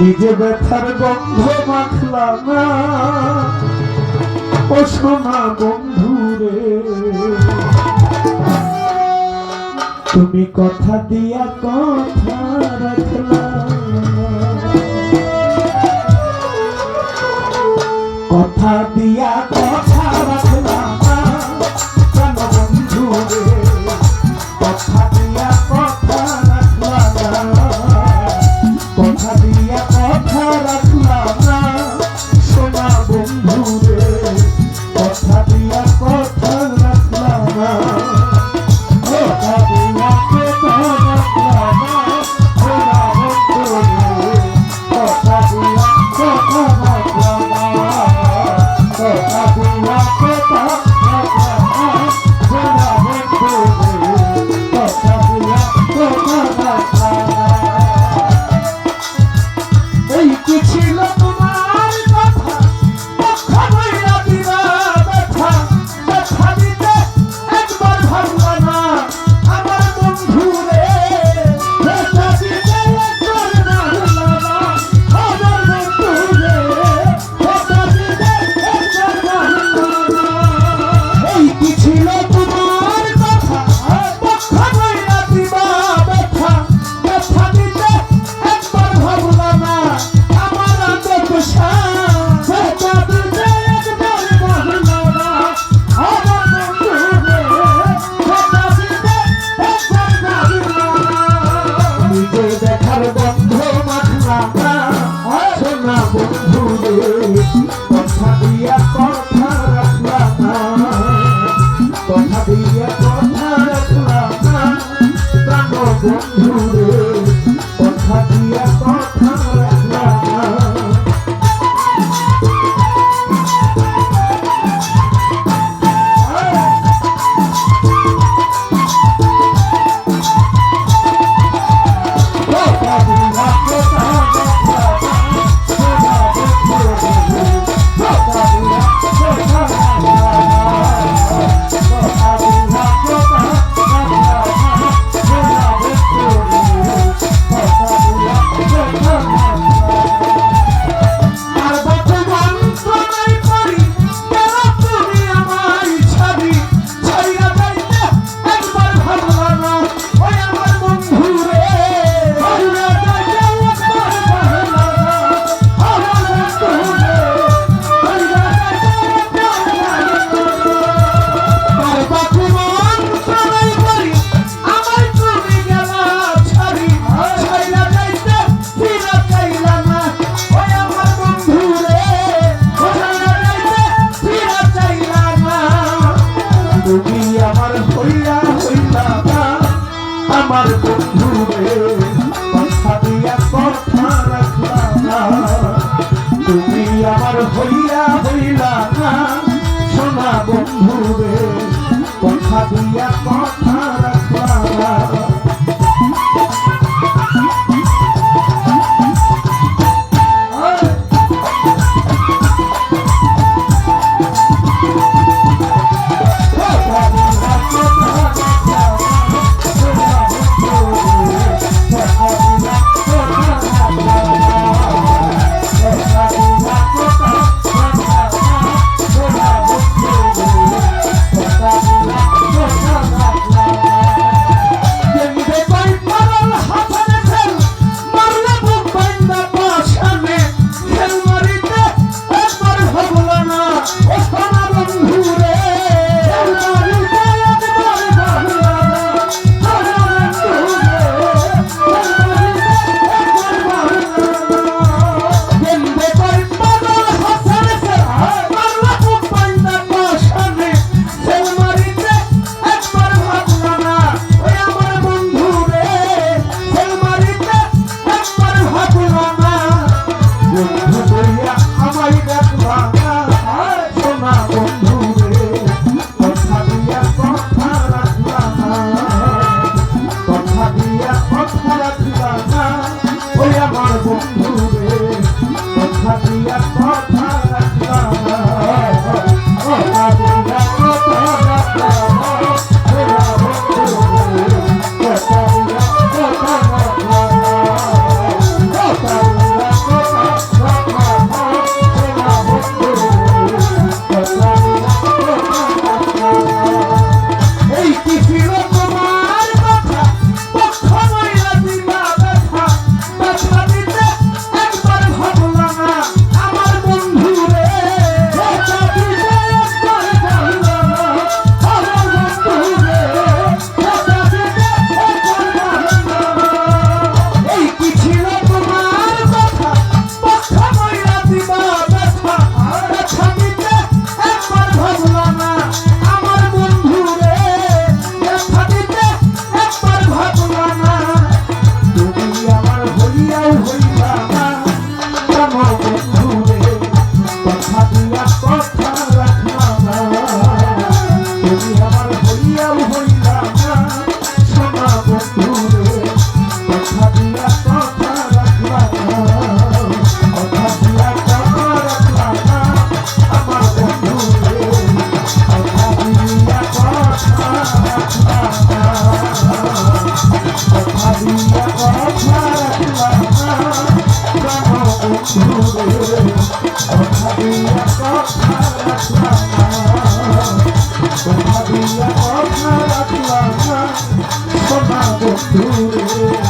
নিজে ব্যথার গন্ধ মাখলা না। ও বন্ধু রে, তুমি কথা দিয়া কথা রাখলা কথা দিয়া কথা রাখলা Oh, আমার ডুবে কথা দিয়া কথা রাখলা না। তুমি আমার হইয়া হইলা না। সোনা কথা দিয়া কথা কথা বন্ধু রে